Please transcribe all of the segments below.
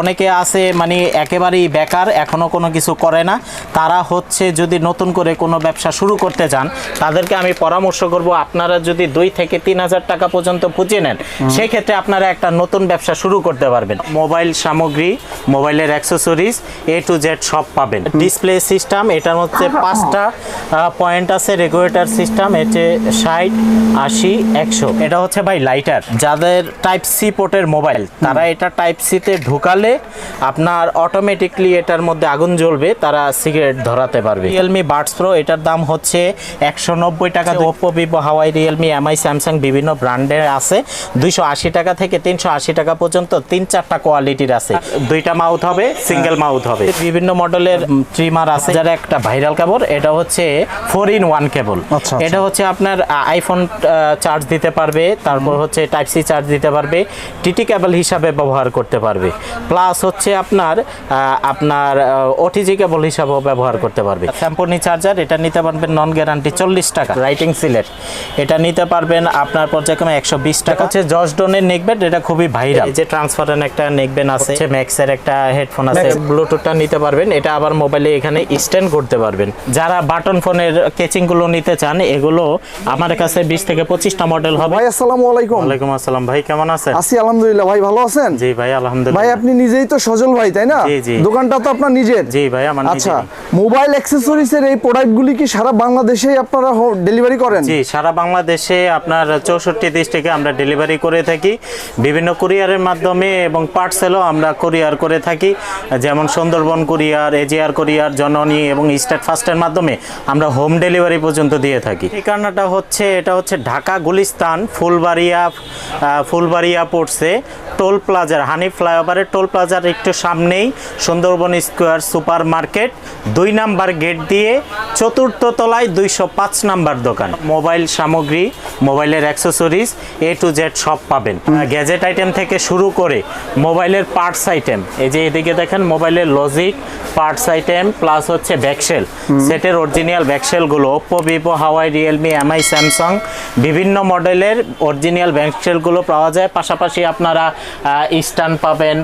অনেকে আছে মানে একেবারেই বেকার এখনও কোনো কিছু করে না। তারা হচ্ছে যদি নতুন করে কোনো ব্যবসা শুরু করতে চান তাদেরকে আমি পরামর্শ করব আপনারা যদি দুই থেকে তিন হাজার টাকা পর্যন্ত পুঁজি নেন সেক্ষেত্রে আপনারা একটা নতুন ব্যবসা শুরু করতে পারবেন। মোবাইল সামগ্রী মোবাইলের অ্যাক্সেসরিজ এ টু জেড সব পাবেন। ডিসপ্লে সিস্টেম এটার মধ্যে পাঁচটা পয়েন্ট আছে রেগুলেটর সিস্টেম এতে ষাট আশি একশো। এটা হচ্ছে ভাই লাইটার যাদের টাইপ সি পোর্টের মোবাইল তারা এটা টাইপ সিতে ঢুকালে আপনার অটোমেটিকলি এটার মধ্যে আগুন জ্বলবে তারা সিগারেট ধরাতে পারবে। রিয়েলমি বাডস প্রো এটার দাম হচ্ছে একশো নব্বই টাকা। Oppo Vivo Huawei Realme Mi Samsung বিভিন্ন ব্র্যান্ডের আছে। দুইশো আশি টাকা থেকে তিনশো আশি টাকা পর্যন্ত তিন চারটা কোয়ালিটির আছে। দুইটা মাউথ হবে সিঙ্গেল মাউথ হবে। বিভিন্ন মডেলের ট্রিমার আছে। যারা একটা ভাইরাল কেবল এটা হচ্ছে ফোর ইন ওয়ান কেবল এটা হচ্ছে আপনার আইফোন চার্জ দিতে পারবে তারপর হচ্ছে টাইপ সি চার্জ দিতে পারবে টিটি কেবল হিসাবে ব্যবহার করতে পারবে। প্লাস হচ্ছে আপনার আহ, আপনার ওটিজি কেবল হিসাবেও ব্যবহার করতে পারবে। স্যাম্পনি চার্জার এটা নিতে পারবেন নন গ্যারান্টি চল্লিশ টাকা। রাইটিং সিলেট এটা নিতে পারবেন আপনার পর্যায়ক্রমে একশো বিশ টাকা। হচ্ছে জর্জ ডনের নেকব্যান্ড এটা খুবই ভাইরাল যে ট্রান্সফারেন একটা নেকবেন আছে। ম্যাক্সের একটা হেডফোন আছে। ব্লুটুথটা নিতে পারবেন এটা আবার মোবাইলে এখানে স্ট্যান্ড করতে পারবেন। যারা বাটন ফোনের কেচিংগুলো নিতে চান এগুলো আমার কাছে বিশ থেকে পঁচিশটা মডেল হবে। ভাই আসসালামু আলাইকুম। ওয়ালাইকুম আসসালাম। ভাই কেমন আছেন? আছি আলহামদুলিল্লাহ। ভাই ভালো আছেন? জি ভাই আলহামদুলিল্লাহ। ভাই আপনি নিজেই তো সজল ভাই তাই না। দোকানটা তো আপনার নিজের। জি ভাই আমার আচ্ছা। মোবাইল অ্যাক্সেসরিজের এই প্রোডাক্টগুলি কি সারা বাংলাদেশেই আপনারা ডেলিভারি করেন? জি সারা বাংলাদেশে আপনার চৌষট্টি ডিস্ট্রিক্টে আমরা ডেলিভারি করে থাকি। বিভিন্ন কুরিয়ারের মাধ্যমে এবং পার্সেলও আমরা কুরিয়ার করে থাকি। যেমন সুন্দরবন কুরিয়ার এজিআর কুরিয়ার জননী এবং স্টেট ফাস্টের মাধ্যমে আমরা হোম ডেলিভারি পর্যন্ত দিয়ে থাকি। ঠিকানাটা হচ্ছে এটা হচ্ছে ঢাকা গুলিস্তান ফুলবাড়িয়া ফুলবাড়িয়া পড়ছে টোল প্লাজার হানি ফ্লাইওভারের টোল প্লাজার একটু সামনেই সুন্দরবন স্কোয়ার সুপার মার্কেট দুই নাম্বার গেট দিয়ে চতুর্থ তলায় দুইশো পাঁচ নাম্বার দোকান। মোবাইল সামগ্রী মোবাইলের অ্যাক্সেসরিজ এ টু জেড সব পাবেন। গ্যাজেট আইটেম থেকে শুরু করে মোবাইলের পার্টস আইটেম এই যে এদিকে দেখেন মোবাইলের লজিক পার্টস আইটেম প্লাস হচ্ছে ব্যাকসেল। সেটের original ব্যাকসেলগুলো Oppo Vivo Huawei Realme Mi Samsung বিভিন্ন মডেলের অরিজিনাল ব্যাকসেলগুলো পাওয়া যায়। পাশাপাশি আপনারা স্ট্যান্ড পাবেন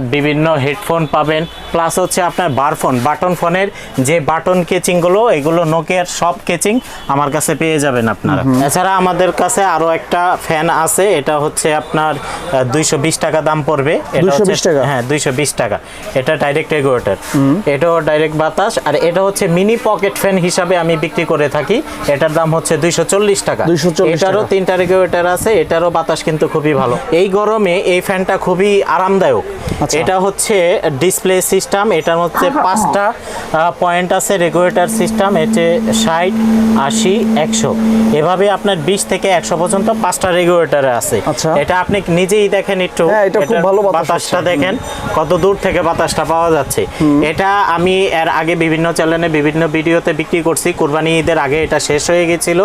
বিভিন্ন হেডফোন পাবেন। প্লাস হচ্ছে আপনার বারফোন বাটন ফোনের যে বাটন কেচিংগুলো এগুলো নোকিয়ার সব কেচিং আমার কাছে পেয়ে যাবেন আপনারা। এছাড়া আমাদের কাছে আরও একটা ফ্যান আছে এটা হচ্ছে আপনার দুইশো বিশ টাকা দাম পড়বে। এটা 220 হচ্ছে- টাকা? হ্যাঁ দুইশো বিশ টাকা। এটা ডাইরেক্ট রেগুলেটর। এটাও ডাইরেক্ট বাতাস। আর এটা হচ্ছে মিনি পকেট ফ্যান হিসাবে আমি বিক্রি করে থাকি। এটার দাম হচ্ছে দুইশো চল্লিশ টাকা। 240 এটারও। তিনটা রেগুলেটর আছে এটারও বাতাস কিন্তু খুবই ভালো। এই গরমে এই ফ্যানটা খুবই আরামদায়ক। এটা হচ্ছে ডিসপ্লে সিস্টেম এটার মধ্যে পাঁচটা পয়েন্ট আছে রেগুলেটর সিস্টেম এতে ষাট আশি একশো। এভাবে আপনার বিশ থেকে একশো পর্যন্ত পাঁচটা রেগুলেটর আছে। আচ্ছা। এটা আপনি নিজেই দেখেন একটু। হ্যাঁ, বাতাসটা দেখেন কত দূর থেকে বাতাসটা পাওয়া যাচ্ছে। এটা আমি এর আগে বিভিন্ন চ্যানেলে বিভিন্ন ভিডিওতে বিক্রি করছি। কুরবানি ঈদের আগে এটা শেষ হয়ে গেছিল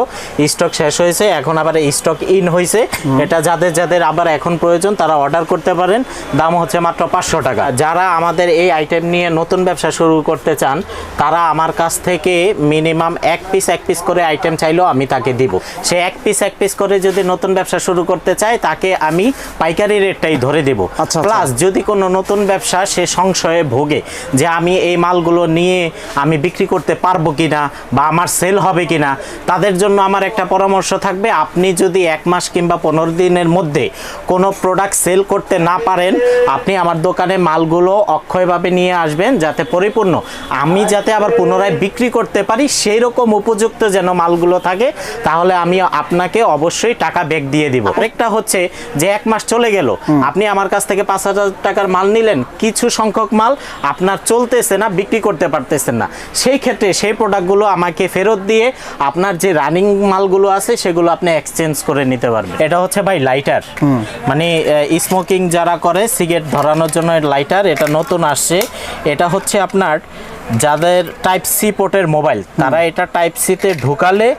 স্টক শেষ হয়েছে এখন আবার স্টক ইন হয়েছে এটা যাদের যাদের আবার এখন প্রয়োজন তারা অর্ডার করতে পারেন। দাম হচ্ছে মাত্র পাঁচশো টাকা। যারা আমাদের এই আইটেম নিয়ে নতুন ব্যবসা শুরু করতে চান তারা আমার কাছ থেকে মিনিমাম এক পিস এক পিস করে আইটেম চাইলেও আমি তাকে দিব। সে এক পিস এক পিস করে যদি নতুন ব্যবসা শুরু করতে চায় তাকে আমি পাইকারি রেটটাই ধরে দেব। আচ্ছা। প্লাস যদি কোনো নতুন ব্যবসা সে সংশয়ে ভোগে যে আমি এই মালগুলো নিয়ে আমি বিক্রি করতে পারব কিনা বা আমার সেল হবে কিনা তাদের জন্য আমার একটা পরামর্শ থাকবে। আপনি যদি এক মাস কিংবা পনেরো দিনের মধ্যে কোনো প্রোডাক্ট সেল করতে না পারেন আপনি আমার দোকানে মালগুলো অক্ষয়ভাবে নিয়ে আসবেন যাতে পরিপূর্ণ। আমি যাতে আবার পুনরায় বিক্রি করতে পারি সেই রকম উপযুক্ত যেন মালগুলো থাকে তাহলে আমি আপনাকে অবশ্যই টাকা ব্যাক দিয়ে দিব। আরেকটা হচ্ছে যে এক মাস চলে গেল। আপনি আমার কাছ থেকে পাঁচ হাজার টাকার মাল নিলেন কিছু সংখ্যক মাল আপনার চলতেছে না বিক্রি করতে পারতেছেন না। সেই ক্ষেত্রে সেই প্রোডাক্টগুলো আমাকে ফেরত দিয়ে আপনার যে রানিং মালগুলো আছে সেগুলো আপনি এক্সচেঞ্জ করে নিতে পারবেন। এটা হচ্ছে ভাই লাইটার মানে স্মোকিং যারা করে সিগারেট ধরানোর জন্য লাইটার এটা নতুন আসছে। এটা হচ্ছে আপনার যাদের টাইপ সি পোর্টের মোবাইল তারা এটা টাইপ সিতে ঢুকালে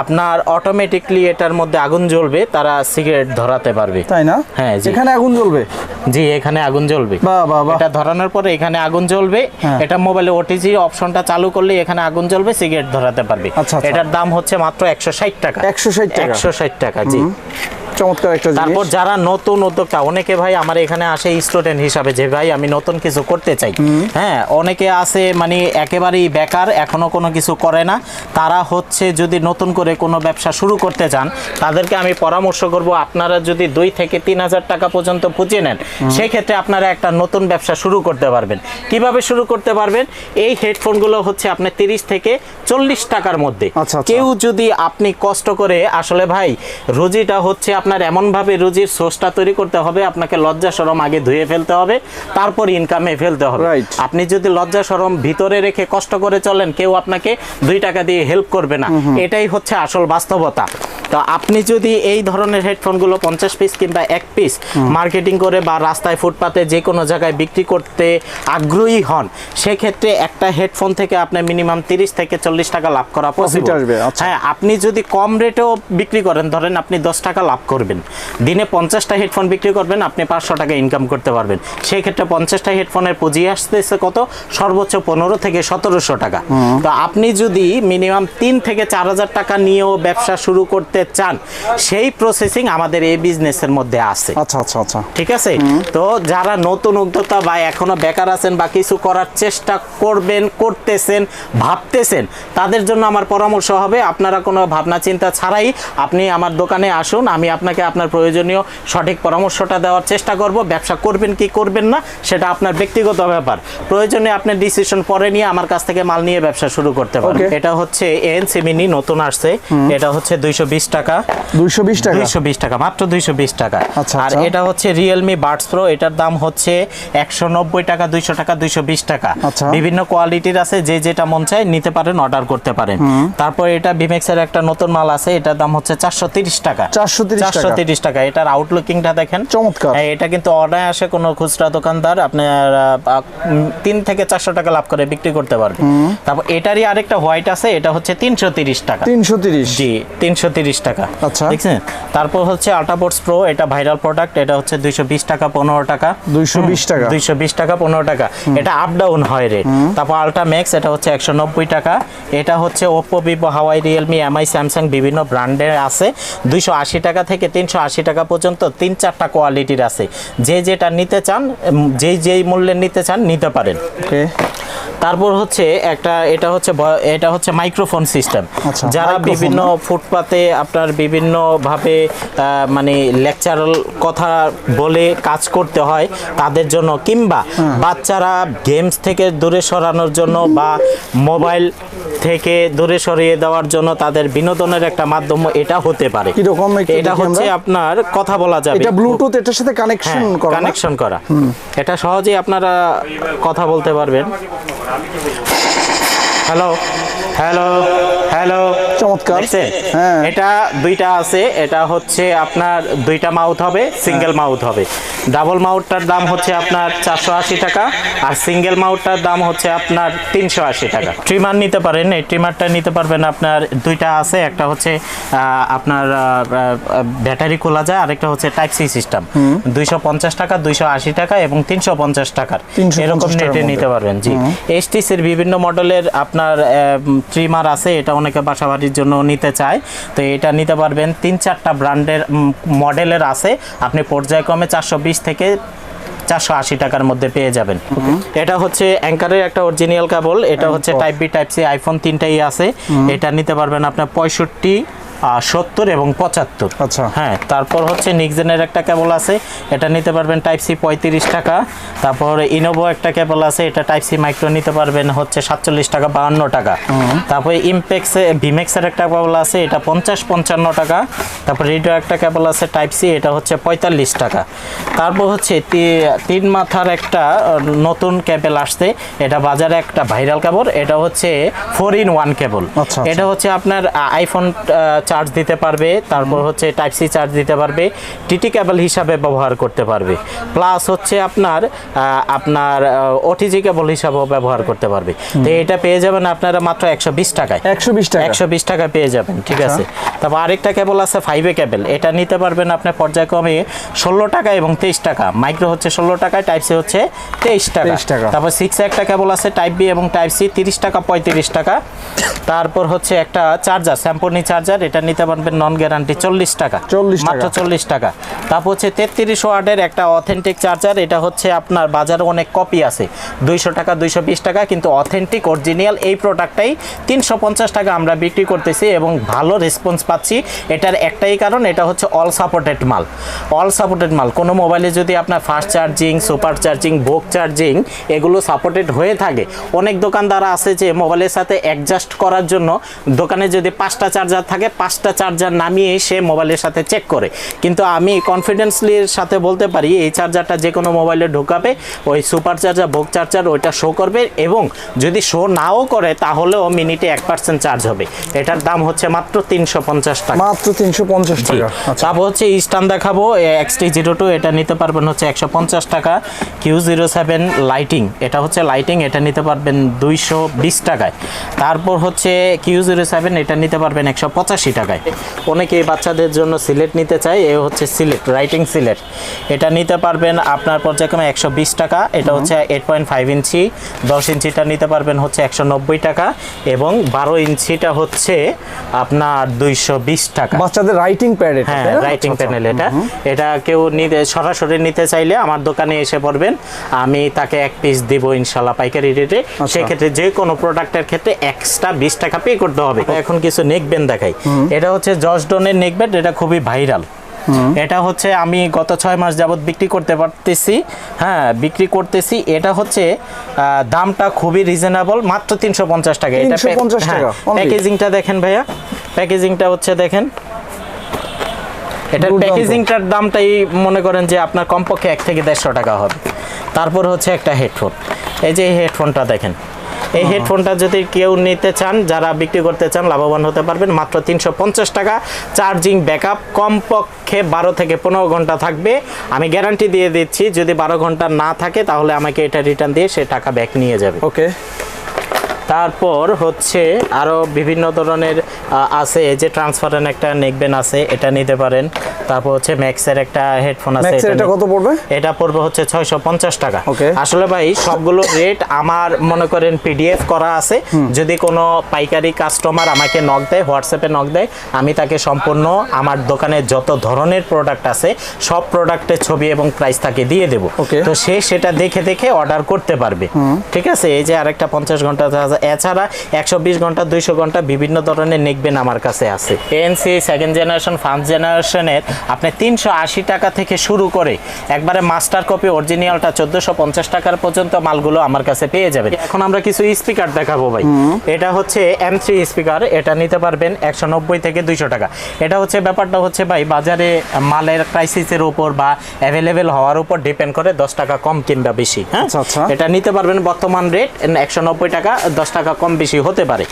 আপনার অটোমেটিকলি এটার মধ্যে আগুন জ্বলবে তারা সিগারেট ধরাতে পারবে। তাই না? হ্যাঁ। এখানে আগুন জ্বলবে? জি এখানে আগুন জ্বলবে। এটা ধরানোর পরে এখানে আগুন জ্বলবে। হ্যাঁ। এটা মোবাইলে ওটিজি অপশনটা চালু করলে এখানে আগুন জ্বলবে সিগারেট ধরাতে পারবে। আচ্ছা, আচ্ছা। এটার দাম হচ্ছে মাত্র একশো ষাট টাকা। 160 টাকা। একশো ষাট টাকা জি। চমৎকার একটা তারপর যারা নতুন উদ্যোক্তা অনেকে ভাই আমার এখানে আসে স্টুডেন্ট হিসাবে যে ভাই আমি নতুন কিছু করতে চাই। হ্যাঁ অনেকে আছে মানে একেবারেই বেকার এখনও কোনো কিছু করে না। তারা হচ্ছে যদি নতুন করে কোনো ব্যবসা শুরু করতে চান তাদেরকে আমি পরামর্শ করব আপনারা যদি দুই থেকে তিন হাজার টাকা পর্যন্ত পুঁজি নেন সেই ক্ষেত্রে আপনারা একটা নতুন ব্যবসা শুরু করতে পারবেন। কীভাবে শুরু করতে পারবেন? এই হেডফোনগুলো হচ্ছে আপনার তিরিশ থেকে চল্লিশ টাকার মধ্যে। আচ্ছা, আচ্ছা। কেউ যদি আপনি কষ্ট করে আসলে ভাই রুজিটা হচ্ছে আপনার এমনভাবে রুজির সোর্সটা তৈরি করতে হবে আপনাকে লজ্জা সরম আগে ধুয়ে ফেলতে হবে তারপর ইনকামে ফেলতে হবে। আপনি যদি লজ্জা সরম ভিতরে রেখে কষ্ট করে চলেন কেউ আপনাকে দুই টাকা দিয়ে হেল্প করবে না। এটাই হচ্ছে আসল বাস্তবতা। তো আপনি যদি এই ধরনের হেডফোনগুলো পঞ্চাশ পিস কিংবা এক পিস মার্কেটিং করে বা রাস্তায় ফুটপাতে যে কোনো জায়গায় বিক্রি করতে আগ্রহী হন সেক্ষেত্রে একটা হেডফোন থেকে আপনার মিনিমাম তিরিশ থেকে চল্লিশ টাকা লাভ করা পসিবল আচ্ছা। হ্যাঁ আপনি যদি কম রেটেও বিক্রি করেন ধরেন আপনি দশ টাকা লাভ করবেন। দিনে পঞ্চাশটা হেডফোন বিক্রি করবেন আপনি পাঁচশো টাকা ইনকাম করতে পারবেন। সেই ক্ষেত্রে পঞ্চাশটা হেডফোনের পুঁজি আসতেছে কত? সর্বোচ্চ পনেরো থেকে সতেরোশো টাকা। তো আপনি যদি মিনিমাম তিন থেকে চার হাজার টাকা নিয়েও ব্যবসা শুরু করতে চান সেই প্রসেসিং আমাদের এই বিজনেসের মধ্যে আছে। আচ্ছা আচ্ছা আচ্ছা। ঠিক আছে? তো যারা নতুন উদ্যোক্তা বা এখনও বেকার আছেন বা কিছু করার চেষ্টা করবেন করতেছেন ভাবতেছেন তাদের জন্য আমার পরামর্শ হবে। আপনারা কোনো ভাবনা চিন্তা ছাড়াই আপনি আমার দোকানে আসুন আমি আপনাকে আপনার প্রয়োজনীয় সঠিক পরামর্শটা দেওয়ার চেষ্টা করব। ব্যবসা করবেন কি করবেন না সেটা আপনার ব্যক্তিগত ব্যাপার। প্রয়োজনে আপনি ডিসিশন পরে নিয়ে আমার কাছ থেকে মাল নিয়ে ব্যবসা শুরু করতে পারেন। এটা হচ্ছে এএনসি মিনি নতুন আসছে। এটা হচ্ছে দুইশো বিশ টাকা। দুইশো বিশ টাকা? দুইশো বিশ টাকা মাত্র দুইশো বিশ টাকা। আচ্ছা, আর আচ্ছা। এটা হচ্ছে রিয়েলমি বাডস প্রো এটার দাম হচ্ছে একশো নব্বই টাকা দুইশো টাকা দুইশো বিশ টাকা। আচ্ছা। বিভিন্ন কোয়ালিটির আছে যে যেটা মন চায় নিতে পারেন অর্ডার করতে পারেন। তারপর এটা বিমেক্সের একটা নতুন মাল আছে এটার দাম হচ্ছে চারশো তিরিশ টাকা। 430 চারশো টাকা। তিরিশ টাকা। এটার আউটলুকিংটা দেখেন। চমৎকার। হ্যাঁ, এটা কিন্তু অর্ডার আসে কোনো খুচরা দোকানদার আপনার আহ, উম, তিন থেকে চারশো টাকা লাভ করে বিক্রি করতে পারবে। তারপর এটারই আরেকটা হোয়াইট আছে এটা হচ্ছে তিনশো তিরিশ টাকা। তিনশো তিরিশ। জি তিনশো তিরিশ টাকা। আচ্ছা। দেখছেন? তারপর হচ্ছে প্রো এটা ভাইরাল প্রোডাক্ট এটা হচ্ছে দুইশো বিশ টাকা পনেরো টাকা। 220 টাকা। দুইশো বিশ টাকা পনেরো টাকা। এটা আপ ডাউন হয় রেট তারপর আলট্রা ম্যাক্স এটা হচ্ছে একশো নব্বই টাকা। এটা হচ্ছে Oppo Vivo Huawei Realme Mi Samsung বিভিন্ন ব্র্যান্ডের আছে। দুইশো আশি টাকা থেকে তিনশো আশি টাকা পর্যন্ত তিন চারটা কোয়ালিটির আছে। যে যেটা নিতে চান যেই যেই মূল্যের নিতে চান, নিতে পারেন। তারপর হচ্ছে একটা এটা হচ্ছে এটা হচ্ছে মাইক্রোফোন সিস্টেম আচ্ছা, যারা বিভিন্ন ফুটপাতে আপনার বিভিন্ন ভাবে মানে লেকচারাল কথা বলে কাজ করতে হয় তাদের জন্য কিংবা বাচ্চারা গেমস থেকে দূরে সরানোর জন্য বা মোবাইল থেকে দূরে সরিয়ে দেওয়ার জন্য তাদের বিনোদনের একটা মাধ্যম এটা হতে পারে। একটু এটা হচ্ছে আপনার কথা বলা যাবে। এটা ব্লুটুথ এটার সাথে কানেকশন হ্যাঁ, করা কানেকশন করা। এটা সহজেই আপনারা কথা বলতে পারবেন। হ্যালো হ্যালো হ্যালো চমৎকার। হ্যাঁ। এটা দুইটা আছে এটা হচ্ছে আপনার দুইটা মাউথ হবে সিঙ্গেল মাউথ হবে। ডাবল মাউথটার দাম হচ্ছে আপনার চারশো আশি টাকা আর সিঙ্গেল মাউথটার দাম হচ্ছে আপনার তিনশো আশি টাকা। ট্রিমার নিতে পারেন এই ট্রিমারটা নিতে পারবেন আপনার দুইটা আছে একটা হচ্ছে আপনার ব্যাটারি খোলা যায় আরেকটা হচ্ছে টাইপ সি সিস্টেম দুইশো পঞ্চাশ টাকা দুইশো আশি টাকা এবং তিনশো পঞ্চাশ টাকার। এরকম নেটে। নিতে পারবেন জি। এইচটিসির বিভিন্ন মডেলের আপনার ট্রিমার আছে এটা অনেকে বাসাবাড়ির জন্য নিতে চায়। তো এটা নিতে পারবেন তিন চারটা ব্র্যান্ডের মডেলের আছে। আপনি পর্যায়ক্রমে চারশো বিশ থেকে চারশো আশি টাকার মধ্যে পেয়ে যাবেন। এটা হচ্ছে অ্যাঙ্কারের একটা অরিজিনাল কেবল এটা হচ্ছে type B type C iPhone তিনটাই আছে। এটা নিতে পারবেন আপনার পঁয়ষট্টি সত্তর এবং পঁচাত্তর। আচ্ছা। হ্যাঁ তারপর হচ্ছে নিকজেনের একটা কেবল আছে এটা নিতে পারবেন টাইপ সি পঁয়ত্রিশ টাকা। তারপর ইনোভো একটা কেবল আছে এটা টাইপ সি মাইক্রো নিতে পারবেন হচ্ছে সাতচল্লিশ টাকা বাহান্ন টাকা। তারপর ইমপেক্স ভিমেক্সের একটা কেবল আছে এটা পঞ্চাশ পঞ্চান্ন টাকা। তারপর রেডিও একটা কেবল আছে টাইপ সি এটা হচ্ছে পঁয়তাল্লিশ টাকা। তারপর হচ্ছে তিন মাথার একটা নতুন কেবল আসছে এটা বাজারে একটা ভাইরাল কেবল এটা হচ্ছে ফোর ইন ওয়ান কেবল। এটা হচ্ছে আপনার আইফোন চার্জ দিতে পারবে তারপর হচ্ছে টাইপ সি চার্জ দিতে পারবে টিটি কেবল হিসাবে ব্যবহার করতে পারবে। প্লাস হচ্ছে আপনার আপনার ওটিজি কেবল হিসাবেও ব্যবহার করতে পারবে। তো এটা পেয়ে যাবেন আপনারা মাত্র একশো বিশ টাকায়। একশো বিশ টাকা। একশো বিশ টাকা পেয়ে যাবেন ঠিক আচ্ছা। আছে? তারপর আরেকটা কেবল আছে ফাইভে কেবল এটা নিতে পারবেন আপনার পর্যায়ক্রমে ষোলো টাকা এবং তেইশ টাকা। মাইক্রো হচ্ছে ষোলো টাকায় টাইপ সি হচ্ছে তেইশ টাকা। 23 টাকা। তারপর সিক্স একটা কেবল আছে টাইপ বি এবং টাইপ সি তিরিশ টাকা পঁয়ত্রিশ টাকা। তারপর হচ্ছে একটা চার্জার স্যাম্পনি চার্জার এটা নিতে পারবেন নন গ্যারান্টি চল্লিশ টাকা। 40 টাকা। মাত্র চল্লিশ টাকা। তারপর হচ্ছে তেত্রিশ ওয়ার্ডের একটা অথেন্টিক চার্জার এটা হচ্ছে আপনার বাজারে অনেক কপি আছে। দুইশো টাকা দুইশো বিশ টাকা কিন্তু অথেন্টিক অরিজিনাল এই প্রোডাক্টটাই তিনশো পঞ্চাশ টাকা আমরা বিক্রি করতেছি এবং ভালো রেসপন্স পাচ্ছি। এটার একটাই কারণ এটা হচ্ছে অল সাপোর্টেড মাল। অল সাপোর্টেড মাল কোনো মোবাইলে যদি আপনার ফাস্ট চার্জিং সুপার চার্জিং বোক চার্জিং এগুলো সাপোর্টেড হয়ে থাকে অনেক দোকানদার আছে যে মোবাইলের সাথে অ্যাডজাস্ট করার জন্য দোকানে যদি পাঁচটা চার্জার থাকে পাঁচটা চার্জার নামিয়ে সে মোবাইলের সাথে চেক করে। কিন্তু আমি কনফিডেন্সলির সাথে বলতে পারি এই চার্জারটা যে কোনো মোবাইলে ঢোকাবে ওই সুপার চার্জার বোক চার্জার ওইটা শো করবে এবং যদি শো নাও করে তাহলেও মিনিটে এক পার্সেন্ট চার্জ হবে। এটার দাম হচ্ছে মাত্র তিনশো পঞ্চাশ টাকা। মাত্র তিনশো পঞ্চাশ টাকা। আচ্ছা। তারপর হচ্ছে স্টান দেখাবো এক্সটি জিরো টু এটা নিতে পারবেন হচ্ছে একশো পঞ্চাশ টাকা। কিউ জিরো সেভেন লাইটিং এটা হচ্ছে লাইটিং এটা নিতে পারবেন দুইশো বিশ টাকায়। তারপর হচ্ছে কিউ জিরো সেভেন এটা নিতে পারবেন একশো পঁচাশি টাকায়। অনেকে বাচ্চাদের জন্য সিলেট নিতে চায় এ হচ্ছে সিলেট রাইটিং সিলেট। এটা নিতে পারবেন আপনার পর্যায়ক্রমে একশো বিশ টাকা এটা হচ্ছে এইট পয়েন্ট ফাইভ ইঞ্চি দশ ইঞ্চিটা নিতে পারবেন হচ্ছে একশো নব্বই টাকা এবং বারো ইঞ্চিটা হচ্ছে আপনার দুইশো বিশ টাকা। বাচ্চাদের রাইটিং প্যাড হ্যাঁ রাইটিং আচ্ছা, আচ্ছা। প্যানেল এটা। এটা কেউ নিতে সরাসরি নিতে চাইলে আমার দোকানে এসে পড়বেন আমি তাকে এক পিস দিব ইনশাল্লাহ পাইকারি রেটে আচ্ছা। সেক্ষেত্রে যে কোনো প্রোডাক্টের ক্ষেত্রে এক্সট্রা বিশ টাকা পে করতে হবে। এখন কিছু নেকবেন দেখাই। এটা হচ্ছে জর্জডনের নেকবেন এটা খুবই ভাইরাল এটা হচ্ছে আমি গত ছয় মাস যাবত বিক্রি করতে পারতেছি হ্যাঁ বিক্রি করতেছি। এটা হচ্ছে দামটা খুবই রিজনেবল মাত্র তিনশো পঞ্চাশ টাকা। এটা 350 টাকা, only? প্যাকেজিংটা দেখেন ভাইয়া। প্যাকেজিংটা হচ্ছে দেখেন। এটার প্যাকেজিংটার দামটাই মনে করেন যে আপনার কমপক্ষে এক থেকে দেড়শো টাকা হবে। তারপর হচ্ছে একটা হেডফোন এই যে হেডফোনটা দেখেন। এই হেডফোনটা যদি কেউ নিতে চান যারা বিক্রি করতে চান লাভবান হতে পারবেন। মাত্র তিনশো পঞ্চাশ টাকা চার্জিং ব্যাকআপ। কমপক্ষে বারো থেকে পনেরো ঘণ্টা থাকবে। আমি গ্যারান্টি দিয়ে দিচ্ছি যদি বারো ঘণ্টা না থাকে তাহলে আমাকে এটা রিটার্ন দিয়ে সে টাকা ব্যাক নিয়ে যাবে। ওকে তারপর হচ্ছে আরও বিভিন্ন ধরনের আছে এই যে ট্রান্সফারেন একটা নেকবেন আছে এটা নিতে পারেন। তারপর হচ্ছে ম্যাক্সের একটা হেডফোন আছে এটা কত পড়বে? এটা পড়বে হচ্ছে ছয়শো পঞ্চাশ টাকা। Okay. আসলে ভাই সবগুলো রেট আমার মনে করেন পিডিএফ করা আছে। যদি কোনো পাইকারি কাস্টমার আমাকে নক দেয় হোয়াটসঅ্যাপে নক দেয় আমি তাকে সম্পূর্ণ আমার দোকানে যত ধরনের প্রোডাক্ট আছে সব প্রোডাক্টের ছবি এবং প্রাইস তাকে দিয়ে দেবো. তো সে সেটা দেখে দেখে অর্ডার করতে পারবে। ঠিক আছে? এই যে আরেকটা পঞ্চাশ ঘণ্টা এছাড়া একশো বিশ ঘণ্টা দুইশো ঘণ্টা বিভিন্ন ধরনের নেকবেন আমার কাছে আছে। এএনসি সেকেন্ড জেনারেশন ফার্স্ট জেনারেশনের আপনি তিনশো আশি টাকা থেকে শুরু করে একবারে মাস্টার কপি অরিজিনালটা চোদ্দোশো পঞ্চাশ টাকার পর্যন্ত মালগুলো আমার কাছে পেয়ে যাবেন। এখন আমরা কিছু স্পিকার দেখাবো ভাই। এটা হচ্ছে এম থ্রি স্পিকার এটা নিতে পারবেন একশো নব্বই থেকে দুইশো টাকা। এটা হচ্ছে ব্যাপারটা হচ্ছে ভাই বাজারে মালের ক্রাইসিসের উপর বা অ্যাভেলেবেল হওয়ার উপর ডিপেন্ড করে দশ টাকা কম কিংবা বেশি হ্যাঁ? আচ্ছা, আচ্ছা। এটা নিতে পারবেন বর্তমান রেট একশো নব্বই টাকা দশ টাকা কম বেশি হতে পারে।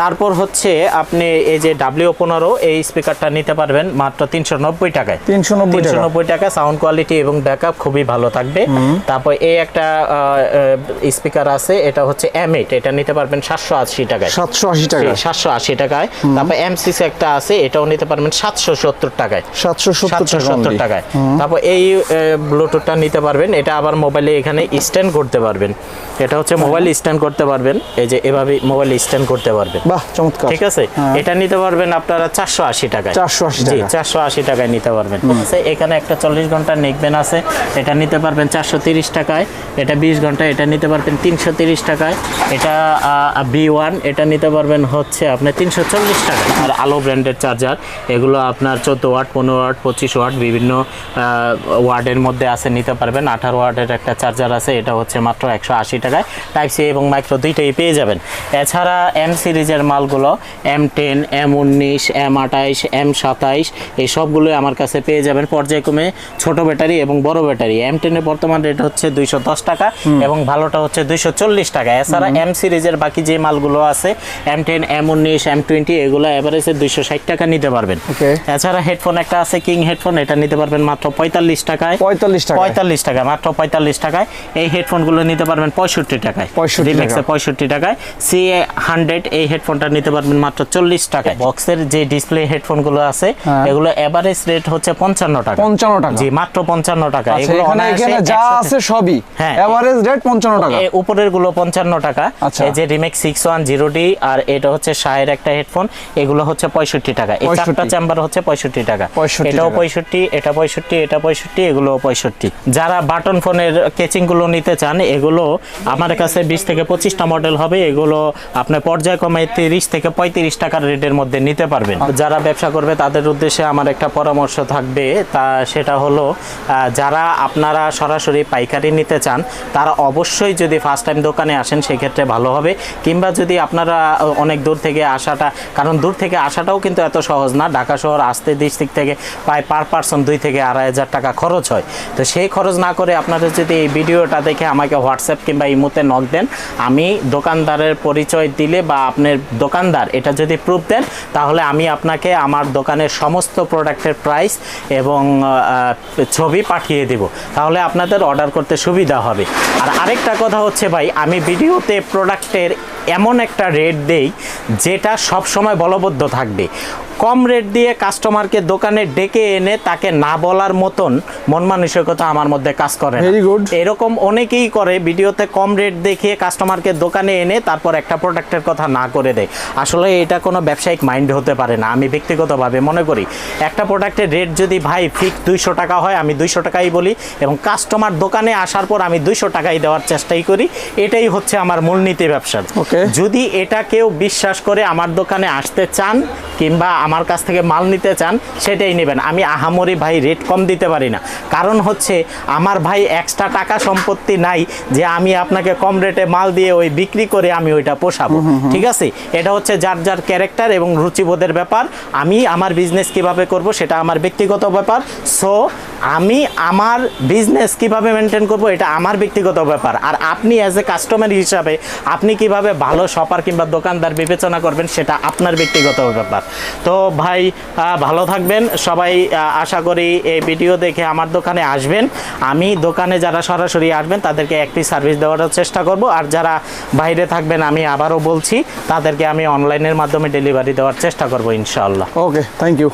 তারপর হচ্ছে আপনি এই যে ডাব্লিউ পনেরো এই স্পিকারটা নিতে পারবেন মাত্র তিনশো নব্বই টাকায়। 390 তিনশো নব্বই টাকা সাউন্ড কোয়ালিটি এবং ব্যাকআপ খুবই ভালো থাকবে। তারপর এই একটা স্পিকার আছে এটা হচ্ছে এম এইট এটা নিতে পারবেন সাতশো আশি টাকায়। সাতশো আশি টাকা সাতশো আশি টাকায়। তারপর এম সিক্স একটা আছে এটাও নিতে পারবেন সাতশো সত্তর টাকায়। সাতশো সত্তর সাতশো সত্তর টাকায়। তারপর এই ব্লুটুথটা নিতে পারবেন এটা আবার মোবাইলে এখানে স্ট্যান্ড করতে পারবেন। এটা হচ্ছে মোবাইল স্ট্যান্ড করতে পারবেন এই যে এভাবে মোবাইল স্ট্যান্ড করতে পারবেন। বাহ চমৎকার। ঠিক আছে? এটা নিতে পারবেন আপনারা চারশো আশি টাকায়। 480 জি চারশো আশি টাকায় নিতে পারবেন। আছে, এখানে একটা চল্লিশ ঘণ্টা নেকবেন আছে। এটা নিতে পারবেন চারশো তিরিশ টাকায়। এটা বিশ ঘণ্টা এটা নিতে পারবেন তিনশো তিরিশ টাকায়। এটা বি ওয়ান এটা নিতে পারবেন হচ্ছে আপনার তিনশো চল্লিশ টাকা আর আলো ব্র্যান্ডের চার্জার এগুলো আপনার চোদ্দ ওয়াট পনেরো ওয়াট পঁচিশ ওয়াট বিভিন্ন ওয়ার্ডের মধ্যে আছে নিতে পারবেন। আঠারো ওয়ার্ডের একটা চার্জার আছে এটা হচ্ছে মাত্র একশো আশি টাকায়। টাইপ সি এবং মাইক্রো দুইটাই পেয়ে যাবেন। এছাড়া এম সিরিজের মালগুলো এম টেন এম উনিশ এম আঠাইশ এম সাতাইশ এই সবগুলোই আমার কাছে পেয়ে যাবেন পর্যায়ক্রমে ছোট ব্যাটারি এবং বড় ব্যাটারি। এম টেনের বর্তমান রেট হচ্ছে দুইশো দশ টাকা এবং ভালোটা হচ্ছে দুইশো চল্লিশ টাকা। এছাড়া এম সিরিজের বাকি যে মালগুলো আছে এম টেন এম উনিশ এম টোয়েন্টি এগুলো এভারেজে দুইশো ষাট টাকা নিতে পারবেন। এছাড়া হেডফোন একটা আছে কিং হেডফোন এটা নিতে পারবেন মাত্র পঁয়তাল্লিশ টাকায়। 45 টাকায়। পঁয়তাল্লিশ টাকা মাত্র পঁয়তাল্লিশ টাকায়। এই হেডফোনগুলো নিতে পারবেন পঁয়ষট্টি টাকায়। 65 রিমেক্সে পঁয়ষট্টি টাকায়। সি হান্ড্রেড এই হেডফোনটা নিতে পারবেন মাত্র চল্লিশ চল্লিশ টাকা বক্সের যে ডিসপ্লে হেডফোনগুলো আছে হ্যাঁ। এগুলো এভারেজ রেট হচ্ছে পঞ্চান্ন টাকা। পঞ্চান্ন টাকা। জি মাত্র পঞ্চান্ন টাকা। আচ্ছা এগুলো এখানে যা আছে সবই। হ্যাঁ। এভারেজ রেট পঞ্চান্ন টাকা। উপরেরগুলো পঞ্চান্ন টাকা। আচ্ছা। এই যে Remax six one zero D আর এটা হচ্ছে শাহের একটা হেডফোন এগুলো হচ্ছে পঁয়ষট্টি টাকা। এই চারটা চেম্বার হচ্ছে পঁয়ষট্টি টাকা। এটাও পঁয়ষট্টি এটা পঁয়ষট্টি এটা পঁয়ষট্টি এগুলো পঁয়ষট্টি। যারা বাটন ফোনের কেচিংগুলো নিতে চান এগুলো আমার কাছে বিশ থেকে পঁচিশটা মডেল হবে। এগুলো আপনার পর্যায়ক্রমে তিরিশ থেকে পঁয়ত্রিশ টাকার রেটের মধ্যে নিতে পারবেন। যারা ব্যবসা করবে তাদের উদ্দেশ্যে আমার একটা পরামর্শ থাকবে। তা সেটা হলো যারা আপনারা সরাসরি পাইকারি নিতে চান তারা অবশ্যই যদি ফার্স্ট টাইম দোকানে আসেন সেক্ষেত্রে ভালো হবে। কিংবা যদি আপনারা অনেক দূর থেকে আসাটা কারণ দূর থেকে আসাটাও কিন্তু এত সহজ না। ঢাকা শহর আসতে ডিস্ট্রিক্ট থেকে প্রায় পার পার্সন দুই থেকে আড়াই হাজার টাকা খরচ হয়। তো সেই খরচ না করে আপনারা যদি এই ভিডিওটা দেখে আমাকে হোয়াটসঅ্যাপ কিংবা ইমোতে নক দেন আমি দোকানদারের পরিচয় দিলে বা আপনার দোকানদার এটা যদি প্রুফ দেন তাহলে আমি আপনাকে আমার দোকানের সমস্ত প্রোডাক্টের প্রাইস এবং ছবি পাঠিয়ে দেব তাহলে আপনাদের অর্ডার করতে সুবিধা হবে আর আরেকটা কথা হচ্ছে ভাই আমি ভিডিওতে প্রোডাক্টের এমন একটা রেট দেই যেটা সব সময় বলবদ্ধ থাকবে কম রেট দিয়ে কাস্টমারকে দোকানে ডেকে এনে তাকে না বলার মতন মন মানসিকতা আমার মধ্যে কাজ করে। Very good. এরকম অনেকেই করে ভিডিওতে কম রেট দেখিয়ে কাস্টমারকে দোকানে এনে তারপর একটা প্রোডাক্টের কথা না করে দেয় আসলে এটা কোনো ব্যবসায়িক মাইন্ড হতে পারে না আমি ব্যক্তিগতভাবে মনে করি। একটা প্রোডাক্টের রেট যদি ভাই ফিক্স দুইশো টাকা হয় আমি দুইশো টাকাই বলি এবং কাস্টমার দোকানে আসার পর আমি দুইশো টাকাই দেওয়ার চেষ্টাই করি এটাই হচ্ছে আমার মূলনীতি ব্যবসার. যদি এটা কেউ বিশ্বাস করে আমার দোকানে আসতে চান কিংবা আমার কাছ থেকে মাল নিতে চান সেটাই নেবেন। আমি আহামরি ভাই রেট কম দিতে পারি না। কারণ হচ্ছে আমার ভাই এক্সট্রা টাকা সম্পত্তি নাই যে আমি আপনাকে কম রেটে মাল দিয়ে ওই বিক্রি করে আমি ওইটা পোষাবো। ঠিক আছে? এটা হচ্ছে যার যার ক্যারেক্টার এবং রুচিবোধের ব্যাপার, আমি আমার বিজনেস কীভাবে করব সেটা আমার ব্যক্তিগত ব্যাপার সো আমি আমার বিজনেস কীভাবে মেনটেন করব এটা আমার ব্যক্তিগত ব্যাপার। আর আপনি অ্যাজ এ কাস্টমার হিসাবে, আপনি কীভাবে ভালো শপার কিংবা দোকানদার বিবেচনা করবেন সেটা আপনার ব্যক্তিগত ব্যাপার। তো ভাই ভালো থাকবেন। সবাই আশা করি এই ভিডিও দেখে আমার দোকানে আসবেন। আমি দোকানে যারা সরাসরি আসবেন, তাদেরকে একটি সার্ভিস দেওয়ার চেষ্টা করব। আর যারা বাইরে থাকবেন, আমি আবারও বলছি, তাদেরকে আমি অনলাইনের মাধ্যমে ডেলিভারি দেওয়ার চেষ্টা করব ইনশাআল্লাহ। Okay thank you